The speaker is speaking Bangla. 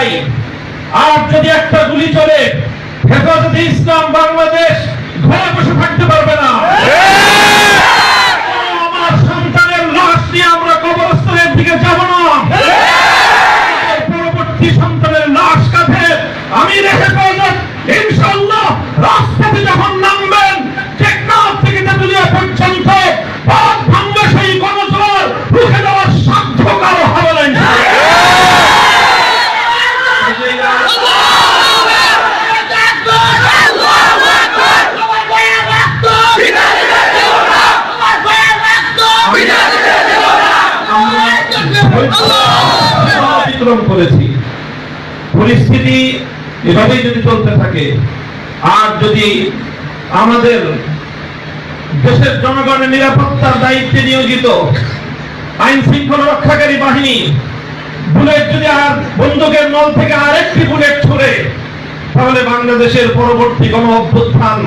চাই আর যদি একটা গুলি চলে হেফাজতে ইসলাম বাংলাদেশ অতিক্রম করেছি। পরিস্থিতি এভাবেই যদি চলতে থাকে, আর যদি আমাদের দেশের জনগণের নিরাপত্তার দায়িত্বে নিয়োজিত আইন শৃঙ্খলা রক্ষাকারী বাহিনী বুলেট যদি আর বন্দুকের নল থেকে আরেকটি বুলেট ছুড়ে, তাহলে বাংলাদেশের পরবর্তী গণ অভ্যুত্থান